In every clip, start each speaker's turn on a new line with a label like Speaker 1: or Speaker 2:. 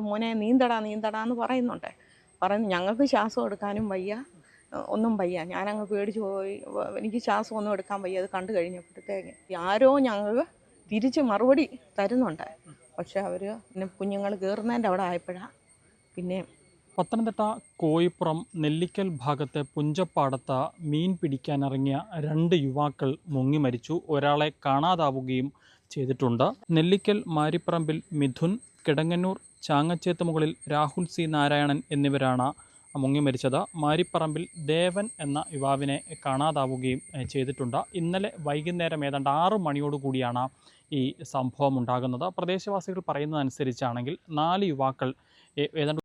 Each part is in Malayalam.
Speaker 1: മോനെ നീന്തടാ നീന്തടാ എന്ന് പറയുന്നുണ്ട്. പറയുന്നു ഞങ്ങൾക്ക് ശ്വാസം എടുക്കാനും വയ്യ. ഒന്നും വയ്യ. ഞാനങ്ങ് പേടിച്ചു പോയി. എനിക്ക് ശ്വാസം ഒന്നും എടുക്കാൻ വയ്യ. അത് കണ്ടു കഴിഞ്ഞപ്പോഴത്തേക്ക് ആരോ ഞങ്ങൾക്ക് തിരിച്ച് മറുപടി തരുന്നുണ്ട്. പക്ഷെ അവർ പിന്നെ കുഞ്ഞുങ്ങൾ കയറുന്നതിന്റെ അവിടെ ആയപ്പോഴാണ് പിന്നെ
Speaker 2: പത്തനംതിട്ട കോയിപ്പുറം നെല്ലിക്കൽ ഭാഗത്തെ പുഞ്ചപ്പാടത്ത് മീൻ പിടിക്കാനിറങ്ങിയ രണ്ട് യുവാക്കൾ മുങ്ങി മരിച്ചു. ഒരാളെ കാണാതാവുകയും ചെയ്തിട്ടുണ്ട്. നെല്ലിക്കൽ മാരിപ്പറമ്പിൽ മിഥുൻ കിടങ്ങന്നൂർ ചാങ്ങച്ചേത്ത് മുകളിൽ രാഹുൽ സി നാരായണൻ എന്നിവരാണ് മുങ്ങി മരിച്ചത്. മാരിപ്പറമ്പിൽ ദേവൻ എന്ന യുവാവിനെ കാണാതാവുകയും ചെയ്തിട്ടുണ്ട്. ഇന്നലെ വൈകുന്നേരം ഏതാണ്ട് ആറ് മണിയോടുകൂടിയാണ് ഈ സംഭവം ഉണ്ടാകുന്നത്. പ്രദേശവാസികൾ പറയുന്നതനുസരിച്ചാണെങ്കിൽ നാല് യുവാക്കൾ ഏതാണ്ട്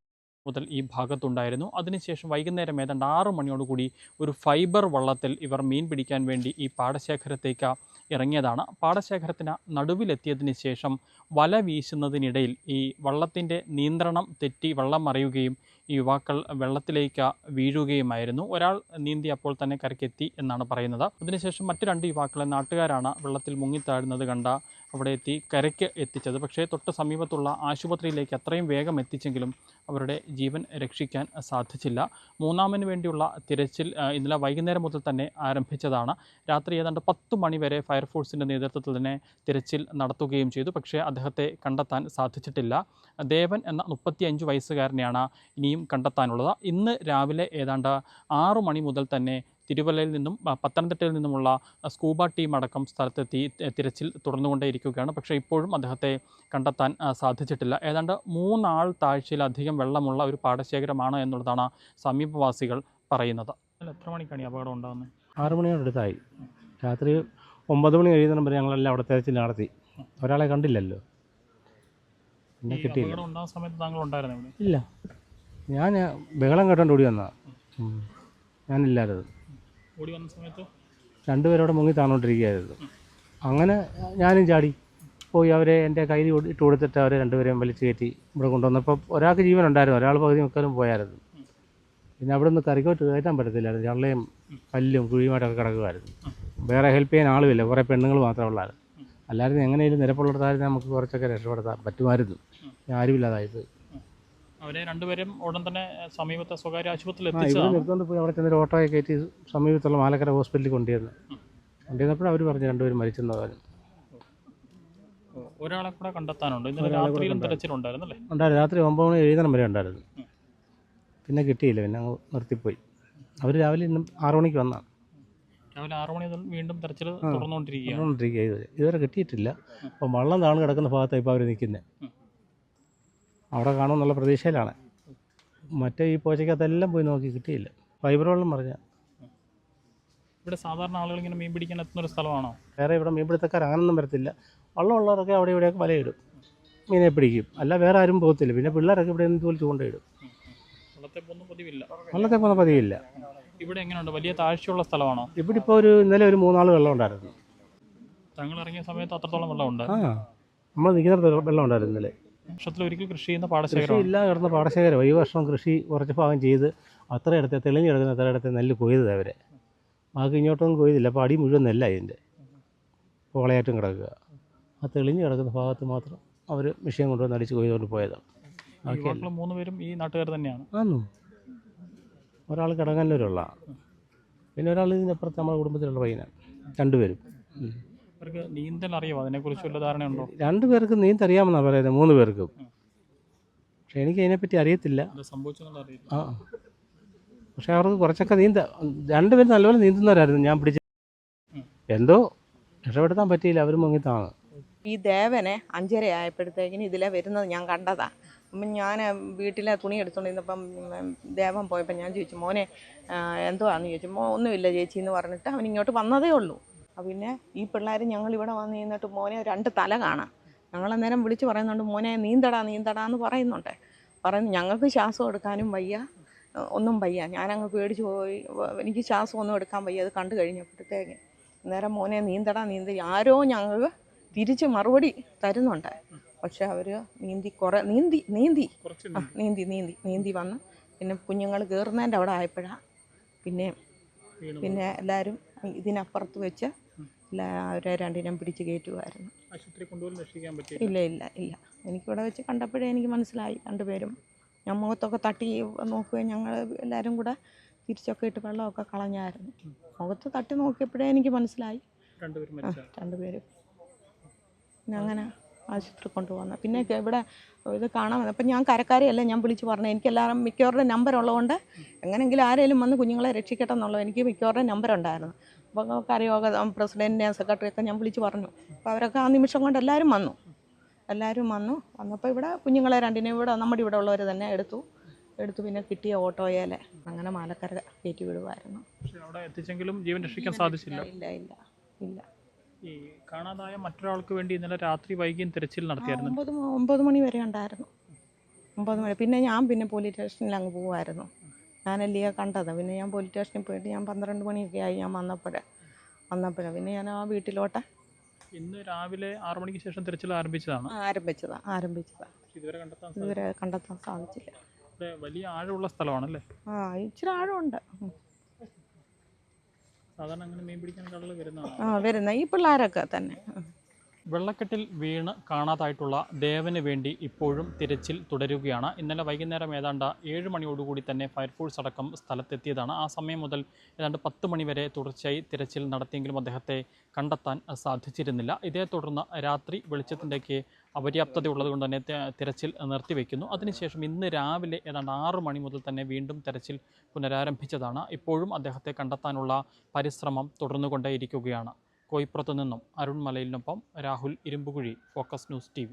Speaker 2: മുതൽ ഈ ഭാഗത്തുണ്ടായിരുന്നു. അതിനുശേഷം വൈകുന്നേരം ഏതാണ്ട് ആറു മണിയോടുകൂടി ഒരു ഫൈബർ വള്ളത്തിൽ ഇവർ മീൻ പിടിക്കാൻ വേണ്ടി ഈ പാടശേഖരത്തേക്ക് ഇറങ്ങിയതാണ്. പാടശേഖരത്തിന് നടുവിലെത്തിയതിന് ശേഷം വല വീശുന്നതിനിടയിൽ ഈ വള്ളത്തിന്റെ നിയന്ത്രണം തെറ്റി വള്ളം മറിയുകയും ഈ യുവാക്കൾ വെള്ളത്തിലേക്ക് വീഴുകയുമായിരുന്നു. ഒരാൾ നീന്തി അപ്പോൾ തന്നെ കരക്കെത്തി എന്നാണ് പറയുന്നത്. അതിനുശേഷം മറ്റു രണ്ട് യുവാക്കളെ നാട്ടുകാരാണ് വെള്ളത്തിൽ മുങ്ങിത്താഴുന്നത് കണ്ട അവിടെ എത്തി കരയ്ക്ക് എത്തിച്ചത്. പക്ഷേ തൊട്ട് സമീപത്തുള്ള ആശുപത്രിയിലേക്ക് അത്രയും വേഗം എത്തിച്ചെങ്കിലും അവരുടെ ജീവൻ രക്ഷിക്കാൻ സാധിച്ചില്ല. മൂന്നാമന് വേണ്ടിയുള്ള തിരച്ചിൽ ഇന്നലെ വൈകുന്നേരം മുതൽ തന്നെ ആരംഭിച്ചതാണ്. രാത്രി ഏതാണ്ട് പത്ത് മണിവരെ ഫയർഫോഴ്സിന്റെ നേതൃത്വത്തിൽ തന്നെ തിരച്ചിൽ നടത്തുകയും ചെയ്തു. പക്ഷേ അദ്ദേഹത്തെ കണ്ടെത്താൻ സാധിച്ചിട്ടില്ല. ദേവൻ എന്ന മുപ്പത്തിയഞ്ച് വയസ്സുകാരനെയാണ് ഇനിയും കണ്ടെത്താനുള്ളത്. ഇന്ന് രാവിലെ ഏതാണ്ട് ആറു മണി മുതൽ തന്നെ തിരുവല്ലയിൽ നിന്നും പത്തനംതിട്ടയിൽ നിന്നുമുള്ള സ്കൂബ ടീം അടക്കം സ്ഥലത്തെത്തി തിരച്ചിൽ തുടർന്നുകൊണ്ടേയിരിക്കുകയാണ്. പക്ഷേ ഇപ്പോഴും അദ്ദേഹത്തെ കണ്ടെത്താൻ സാധിച്ചിട്ടില്ല. ഏതാണ്ട് മൂന്നാൾ താഴ്ചയിലധികം വെള്ളമുള്ള ഒരു പാടശേഖരമാണ് എന്നുള്ളതാണ് സമീപവാസികൾ പറയുന്നത്. അല്ല എത്ര മണിക്കാണ് ഈ അപകടം ഉണ്ടാകുന്നത്?
Speaker 3: ആറ് മണിയോട് അടുത്തായി. രാത്രി ഒമ്പത് മണി കഴിയുന്ന വരെ ഞങ്ങളെല്ലാം അവിടെ തിരച്ചിൽ നടത്തി. ഒരാളെ കണ്ടില്ലല്ലോ. പിന്നെ കിട്ടിയില്ല.
Speaker 2: സമയത്ത് താങ്കൾ ഉണ്ടായിരുന്നു
Speaker 3: ഇല്ല. ഞാൻ ബഹളം കേട്ടോണ്ട് ഓടി വന്നാ ഞാനില്ലായിരുന്നു
Speaker 2: ഓടി വന്ന സമയത്ത്?
Speaker 3: രണ്ടുപേരോടെ മുങ്ങി താണോണ്ടിരിക്കുകയായിരുന്നു അങ്ങനെ ഞാനും ചാടി പോയി അവരെ എന്റെ കയ്യിൽ ഇട്ട് കൊടുത്തിട്ട് അവരെ രണ്ടുപേരെയും വലിച്ചു കയറ്റി ഇവിടെ കൊണ്ടുവന്നപ്പോൾ ഒരാൾക്ക് ജീവൻ ഉണ്ടായിരുന്നു ഒരാൾ പകുതി മുക്കാലും പോയായിരുന്നു. പിന്നെ അവിടെ നിന്ന് കറിക്കോട്ട് കയറ്റാൻ പറ്റത്തില്ലായിരുന്നു. ചള്ളയും കല്ലും കുഴിയുമായിട്ടൊക്കെ കിടക്കുമായിരുന്നു. വേറെ ഹെൽപ്പ് ചെയ്യാൻ ആളുമില്ല. കുറേ പെണ്ണുങ്ങൾ മാത്രമേ ഉള്ളായിരുന്നു. അല്ലായിരുന്നു എങ്ങനെയും നിരപ്പുള്ളിടത്തായിരുന്നു നമുക്ക് കുറച്ചൊക്കെ രക്ഷപ്പെടുത്താൻ പറ്റുമായിരുന്നു. ആരുമില്ലാതായിപ്പോയി
Speaker 2: അവരെ രണ്ടുപേരും ഉടൻ തന്നെ സമീപത്തെ സ്വകാര്യ ആശുപത്രിയിൽ എത്തിച്ചതാണ്.
Speaker 3: പോയി അവിടെ ചെന്നൊരു ഓട്ടോയെ കയറ്റി സമീപത്തുള്ള മാലക്കര ഹോസ്പിറ്റലിൽ കൊണ്ടുവന്നു കൊണ്ടുവന്നപ്പോഴും അവർ പറഞ്ഞു രണ്ടുപേരും മരിച്ചു പറഞ്ഞു
Speaker 2: ഒരാളെ കൂടെ കണ്ടെത്താനുണ്ട്. ഇന്നലെ രാത്രിയിലും തിരച്ചിലുണ്ടായിരുന്നു അല്ലേ?
Speaker 3: ഉണ്ടായിരുന്നു. രാത്രി ഒമ്പത് മണി എഴുതണം വരെ ഉണ്ടായിരുന്നു. പിന്നെ കിട്ടിയില്ല പിന്നെ അങ്ങ് നിർത്തിപ്പോയി. അവർ രാവിലെ ഇന്നും ആറു മണിക്ക് വന്നാണ്.
Speaker 2: രാവിലെ ആറു മണി വീണ്ടും തിരച്ചിൽ. തുടർന്നുകൊണ്ടിരിക്കുകയാണ്.
Speaker 3: ഇതുവരെ കിട്ടിയിട്ടില്ല. അപ്പം വള്ളം താണു കിടക്കുന്ന ഭാഗത്താണ് ഇപ്പോൾ അവർ നിൽക്കുന്നത്. അവിടെ കാണുമെന്നുള്ള പ്രതീക്ഷയിലാണ്. മറ്റേ ഈ പോച്ചയ്ക്കകത്തെല്ലാം പോയി നോക്കി കിട്ടിയില്ല. ഫൈബർ വെള്ളം പറഞ്ഞ
Speaker 2: ഇവിടെ സാധാരണ ആളുകൾ ഇങ്ങനെ മീൻ പിടിക്കാൻ എത്തുന്ന ഒരു സ്ഥലമാണോ?
Speaker 3: വേറെ ഇവിടെ മീൻപിടുത്തക്കാർ അങ്ങനൊന്നും വരത്തില്ല. വള്ളമുള്ളവരൊക്കെ അവിടെ ഇവിടെയൊക്കെ വലയിടും. മീനെ പിടിക്കും. അല്ല വേറെ ആരും പോകത്തില്ല. പിന്നെ പിള്ളേരൊക്കെ ഇവിടെ നിന്ന് തോൽ ചൂണ്ടയിടും.
Speaker 2: വെള്ളത്തെ
Speaker 3: പോകുന്ന പതിവില്ല.
Speaker 2: ഇവിടെ എങ്ങനെയുണ്ട്? വലിയ താഴ്ചയുള്ള സ്ഥലമാണോ?
Speaker 3: ഇവിടെ ഇപ്പോൾ ഒരു ഇന്നലെ ഒരു മൂന്നാൾ വെള്ളം ഉണ്ടായിരുന്നു.
Speaker 2: താങ്കൾ ഇറങ്ങിയ സമയത്ത് അത്രത്തോളം വെള്ളമുണ്ട്.
Speaker 3: ആ നമ്മൾ നിൽക്കുന്ന വെള്ളം ഉണ്ടായിരുന്നു ഇന്നലെ.
Speaker 2: വർഷത്തിൽ ഒരിക്കൽ കൃഷി ചെയ്യുന്ന പാടശേഖരം
Speaker 3: ഇല്ല കിടന്ന പാടശേഖരം ഈ വർഷം കൃഷി കുറച്ച് ഭാഗം ചെയ്ത് അത്ര ഇടത്തെ തെളിഞ്ഞ് കിടക്കുന്ന അത്ര ഇടത്തെ നെല്ല് കൊയ്തത് അവരെ ബാക്കി ഇങ്ങോട്ടൊന്നും കൊയ്തില്ല. അപ്പോൾ അടി മുഴുവൻ നെല്ല അതിന്റെ പോളയായിട്ടും കിടക്കുക. ആ തെളിഞ്ഞ് കിടക്കുന്ന ഭാഗത്ത് മാത്രം അവർ മെഷീൻ കൊണ്ടുവന്ന് അടിച്ച് കൊയ്തുകൊണ്ട് പോയതാണ് ബാക്കി
Speaker 2: മൂന്ന് പേരും ഈ നാട്ടുകാർ തന്നെയാണ്.
Speaker 3: ആന്നു? ഒരാൾ കിടങ്ങല്ലൂരുള്ള പിന്നെ ഒരാൾ ഇതിനപ്പുറത്ത് നമ്മുടെ കുടുംബത്തിലുള്ള പയ്യനാണ്. രണ്ടുപേരും.
Speaker 2: അവർക്ക് നീന്തൽ അറിയാമോ അതിനെക്കുറിച്ച് വല്ല ധാരണയുണ്ടോ?
Speaker 3: രണ്ടു പേർക്ക് നീന്തറിയാമെന്നാണ് പറയുന്നത് മൂന്ന് പേർക്കും. പക്ഷെ എനിക്ക് അതിനെപ്പറ്റി അറിയത്തില്ല.
Speaker 2: അറിയില്ല
Speaker 3: ആ. പക്ഷെ അവർക്ക് കുറച്ചൊക്കെ നീന്ത രണ്ടുപേരും നല്ലപോലെ നീന്തുന്നവരായിരുന്നു. ഞാൻ പിടിച്ച എന്തോ രക്ഷപ്പെടുത്താൻ പറ്റിയില്ല അവർ മുങ്ങിത്താണ്
Speaker 1: ഈ ദേവനെ അഞ്ചര ആയപ്പോഴത്തേക്കിന് ഇതിലെ വരുന്നത് ഞാൻ കണ്ടതാ. അപ്പം ഞാൻ വീട്ടിലെ തുണി എടുത്തുകൊണ്ടിരുന്നപ്പം ദേവൻ പോയപ്പോൾ ഞാൻ ചോദിച്ചു മോനെ എന്തുവാണെന്ന് എന്തുവാന്ന് ചോദിച്ചു. മോ ഒന്നുമില്ല ചേച്ചി എന്ന് പറഞ്ഞിട്ട് അവൻ ഇങ്ങോട്ട് വന്നതേ ഉള്ളൂ. പിന്നെ ഈ പിള്ളേർ ഞങ്ങൾ ഇവിടെ വന്ന് നിന്നിട്ട് മോനെ രണ്ട് തല കാണാം. ഞങ്ങളന്നേരം വിളിച്ച് പറയുന്നുണ്ട് മോനെ നീന്തടാ നീന്തടാ എന്ന് പറയുന്നുണ്ട്. പറയുന്നു ഞങ്ങൾക്ക് ശ്വാസം എടുക്കാനും വയ്യ. ഒന്നും വയ്യ. ഞാനങ്ങ് പേടിച്ച് പോയി. എനിക്ക് ശ്വാസം ഒന്നും എടുക്കാൻ വയ്യ. അത് കണ്ടു കഴിഞ്ഞപ്പോഴത്തേക്ക് അന്നേരം മോനെ നീന്തടാ നീന്തി. ആരോ ഞങ്ങൾക്ക് തിരിച്ച് മറുപടി തരുന്നുണ്ട്. പക്ഷെ അവർ നീന്തി കുറേ നീന്തി നീന്തി. ആ നീന്തി നീന്തി നീന്തി വന്ന്. പിന്നെ കുഞ്ഞുങ്ങൾ കയറുന്നതിന്റെ അവിടെ ആയപ്പോഴാണ് പിന്നെ പിന്നെ എല്ലാവരും ഇതിനപ്പുറത്ത് വെച്ച് അവരെ രണ്ടിനും പിടിച്ച് കയറ്റുമായിരുന്നു
Speaker 2: ആശുപത്രി കൊണ്ടുപോലും രക്ഷിക്കാൻ പറ്റില്ല
Speaker 1: ഇല്ല ഇല്ല ഇല്ല. എനിക്കിവിടെ വെച്ച് കണ്ടപ്പോഴേ എനിക്ക് മനസ്സിലായി രണ്ടുപേരും. ഞാൻ മുഖത്തൊക്കെ തട്ടി നോക്കുകയും ഞങ്ങൾ എല്ലാവരും കൂടെ തിരിച്ചൊക്കെ ഇട്ട് വെള്ളമൊക്കെ കളഞ്ഞായിരുന്നു. മുഖത്ത് തട്ടി നോക്കിയപ്പോഴേ എനിക്ക് മനസ്സിലായി.
Speaker 2: രണ്ടുപേരും
Speaker 1: അങ്ങനെ ആശുപത്രി കൊണ്ടുപോകുന്നത് പിന്നെ ഇവിടെ ഇത് കാണാൻ അപ്പം ഞാൻ കരക്കാരെയല്ല ഞാൻ വിളിച്ച് പറഞ്ഞു. എനിക്ക് എല്ലാവരും മിക്കവരുടെ നമ്പർ ഉള്ളതുകൊണ്ട് എങ്ങനെയെങ്കിലും ആരെങ്കിലും വന്ന് കുഞ്ഞുങ്ങളെ രക്ഷിക്കട്ടെ എന്നുള്ളത് എനിക്ക് മിക്കവരുടെ നമ്പർ ഉണ്ടായിരുന്നു. അപ്പോൾ കരയോഗ പ്രസിഡന്റിനെ സെക്രട്ടറിയൊക്കെ ഞാൻ വിളിച്ച് പറഞ്ഞു. അപ്പോൾ അവരൊക്കെ ആ നിമിഷം കൊണ്ട് എല്ലാവരും വന്നു. എല്ലാവരും വന്നു. വന്നപ്പോൾ ഇവിടെ കുഞ്ഞുങ്ങളെ രണ്ടിനെയും ഇവിടെ നമ്മുടെ ഇവിടെ ഉള്ളവർ തന്നെ എടുത്തു. എടുത്തു പിന്നെ കിട്ടിയ ഓട്ടോയേലെ. അങ്ങനെ മാലക്കര കയറ്റി വിടുമായിരുന്നു
Speaker 2: പക്ഷേ അവിടെ എത്തിച്ചെങ്കിലും ജീവൻ രക്ഷിക്കാൻ സാധിച്ചില്ല.
Speaker 1: ഇല്ല ഇല്ല ഇല്ല.
Speaker 2: ഈ കാണാതായ മറ്റൊരാൾക്ക് വേണ്ടി ഇന്നലെ രാത്രി വൈകിയും തിരച്ചിൽ നടത്തിയായിരുന്നു.
Speaker 1: ഒമ്പത് ഒമ്പത് മണി വരെ ഉണ്ടായിരുന്നു. ഒമ്പത് മണി. പിന്നെ ഞാൻ പിന്നെ പോലീസ് സ്റ്റേഷനിൽ അങ്ങ് പോവായിരുന്നു. ഞാനല്ലേ കണ്ടത്. പിന്നെ ഞാൻ പോലീസ് സ്റ്റേഷനിൽ പോയിട്ട് ഞാൻ പന്ത്രണ്ട് മണിയൊക്കെ ആയി ഞാൻ വന്നപ്പോഴേ. വന്നപ്പോഴേ. പിന്നെ ഞാൻ ആ വീട്ടിലോട്ട്
Speaker 2: ഇന്ന് രാവിലെ ആറു മണിക്ക് ശേഷം തിരച്ചിൽ ആരംഭിച്ചതാണ്.
Speaker 1: ആരംഭിച്ചതാ ആരംഭിച്ചതാ.
Speaker 2: ഇതുവരെ കണ്ടെത്താൻ.
Speaker 1: ഇതുവരെ കണ്ടെത്താൻ സാധിച്ചില്ല.
Speaker 2: വലിയ ആഴമുള്ള സ്ഥലമാണല്ലേ?
Speaker 1: ആ ഇച്ചിരി ആഴമുണ്ട്.
Speaker 2: സാധാരണ അങ്ങനെ മീൻ പിടിക്കാൻ കടൽ വരുന്ന
Speaker 1: ആ വരുന്ന ഈ പിള്ളേരൊക്കെ തന്നെ.
Speaker 2: വെള്ളക്കെട്ടിൽ വീണ് കാണാതായിട്ടുള്ള ദേവന് വേണ്ടി ഇപ്പോഴും തിരച്ചിൽ തുടരുകയാണ്. ഇന്നലെ വൈകുന്നേരം ഏതാണ്ട് ഏഴ് മണിയോടുകൂടി തന്നെ ഫയർഫോഴ്സ് അടക്കം സ്ഥലത്തെത്തിയതാണ്. ആ സമയം മുതൽ ഏതാണ്ട് പത്ത് മണിവരെ തുടർച്ചയായി തിരച്ചിൽ നടത്തിയെങ്കിലും അദ്ദേഹത്തെ കണ്ടെത്താൻ സാധിച്ചിരുന്നില്ല. ഇതേ തുടർന്ന് രാത്രി വെളിച്ചത്തിന്റെയൊക്കെ അപര്യാപ്തത ഉള്ളതുകൊണ്ട് തന്നെ തിരച്ചിൽ നിർത്തിവെക്കുന്നു. അതിനുശേഷം ഇന്ന് രാവിലെ ഏതാണ്ട് ആറ് മണി മുതൽ തന്നെ വീണ്ടും തിരച്ചിൽ പുനരാരംഭിച്ചതാണ്. ഇപ്പോഴും അദ്ദേഹത്തെ കണ്ടെത്താനുള്ള പരിശ്രമം തുടർന്നുകൊണ്ടേയിരിക്കുകയാണ്. കോയിപ്പുറത്തു നിന്നും Arun മലയിലിനൊപ്പം Rahul Irumbukuzhi focus news T